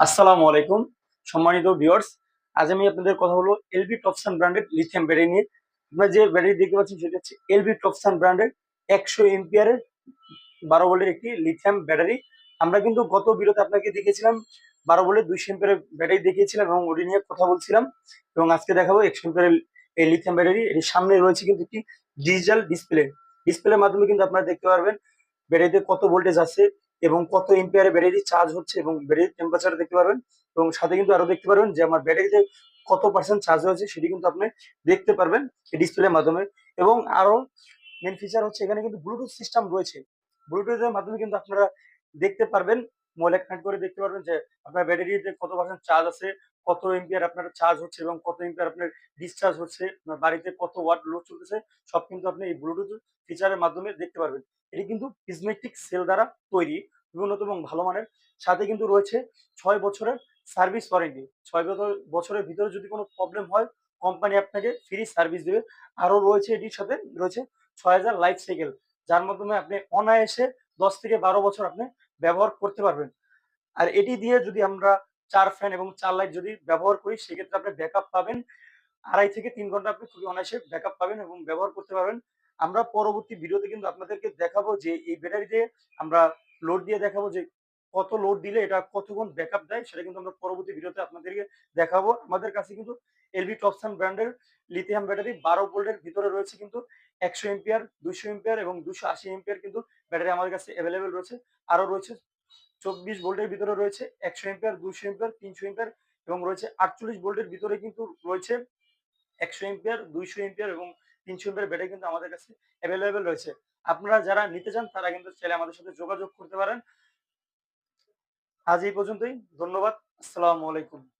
আসসালামু আলাইকুম, সম্মানিত ভিউয়ার্স আজ আমি আপনাদের কথা হলো এলবি টপসান ব্র্যান্ডের লিথিয়াম ব্যাটারি নিয়ে। আপনারা যে ব্যাটারি দেখতে পাচ্ছেন সেটা হচ্ছে এলবি টপসান ব্র্যান্ডের একশো এমপিয়ারের বারো ভোল্টের একটি লিথিয়াম ব্যাটারি আমরা কিন্তু গত ভিডিওতে আপনাকে দেখেছিলাম, বারো ভোল্টের দুইশো এমপিয়ারের ব্যাটারি দেখিয়েছিলাম এবং ওটি নিয়ে কথা বলছিলাম। এবং আজকে দেখাবো একশো এমপিয়ারের এই লিথিয়াম ব্যাটারি এর সামনে রয়েছে কিন্তু একটি ডিজিটাল ডিসপ্লে ডিসপ্লের মাধ্যমে কিন্তু আপনারা দেখতে পারবেন ব্যাটারিতে কত ভোল্টেজ আছে এবং কত এম্পিয়ারে ব্যাটারি চার্জ হচ্ছে এবং ব্যাটারি টেম্পারেচার দেখতে পারবেন এবং সাথে কিন্তু আরও দেখতে পারবেন যে আমার ব্যাটারিতে কত পার্সেন্ট চার্জ হয়েছে সেটি কিন্তু আপনি দেখতে পারবেন ডিসপ্লের মাধ্যমে এবং আরও মেন ফিচার হচ্ছে এখানে কিন্তু ব্লুটুথ সিস্টেম রয়েছে। ব্লুটুথের মাধ্যমে কিন্তু আপনারা দেখতে পারবেন মোবাইলে কানেক্ট করে দেখতে পারবেন যে আপনার ব্যাটারিতে কত পার্সেন্ট চার্জ আছে, কত এম্পিয়ার আপনার চার্জ হচ্ছে এবং কত এম্পিয়ার আপনার ডিসচার্জ হচ্ছে, আপনার বাড়িতে কত ওয়াট লোড চলতেছে, সব কিন্তু আপনি এই ব্লুটুথ ফিচারের মাধ্যমে দেখতে পারবেন। এটি কিন্তু পিজমেটিক সেল দ্বারা তৈরি উন্নত এবং ভালো মানের। সাথে কিন্তু রয়েছে ছয় বছরের সার্ভিস ওয়ারেন্টি ছয় বছর- বছরের ভিতরে যদি কোনো প্রবলেম হয় কোম্পানি আপনাকে ফ্রি সার্ভিস দেবে। আরও রয়েছে এটির সাথে, রয়েছে ছয় হাজার লাইফ সাইকেল যার মাধ্যমে আপনি অনায়াসে দশ থেকে বারো বছর আপনি ব্যবহার করতে পারবেন। আর এটি দিয়ে যদি আমরা চার ফ্যান এবং চার লাইট যদি ব্যবহার করি, সেক্ষেত্রে আপনি ব্যাকআপ পাবেন। আড়াই থেকে তিন ঘণ্টা আপনি খুবই অনায়াসে ব্যাকআপ পাবেন এবং ব্যবহার করতে পারবেন। আমরা পরবর্তী ভিডিওতে কিন্তু আপনাদেরকে দেখাবো যে এই ব্যাটারিতে আমরা লোড দিয়ে দেখাবো যে কত লোড দিলে এটা কতক্ষণ ব্যাকআপ দেয়, সেটা কিন্তু আমরা পরবর্তী ভিডিওতে আপনাদেরকে দেখাবো। আমাদের কাছে কিন্তু এলবি টপসান ব্র্যান্ডের লিথিয়াম ব্যাটারি বারো ভোল্টের ভিতরে রয়েছে কিন্তু একশো এম্পিয়ার দুশো এম্পিয়ার এবং দুশো আশি এম্পিয়ার কিন্তু ব্যাটারি আমাদের কাছে অ্যাভেলেবেল রয়েছে। আরও রয়েছে চব্বিশ ভোল্টের ভিতরে রয়েছে একশো এম্পিয়ার দুশো এম্পিয়ার তিনশো এম্পিয়ার এবং রয়েছে আটচল্লিশ ভোল্টের ভিতরে কিন্তু রয়েছে একশো এম্পিয়ার দুইশো এম্পিয়ার এবং তিনশো এম্পিয়ার ব্যাটারি কিন্তু আমাদের কাছে অ্যাভেলেবেল রয়েছে। আপনারা যারা নিতে চান, তারা কিন্তু চাইলে আমাদের সাথে যোগাযোগ করতে পারেন। আজ এই পর্যন্তই। ধন্যবাদ। আসসালামু আলাইকুম।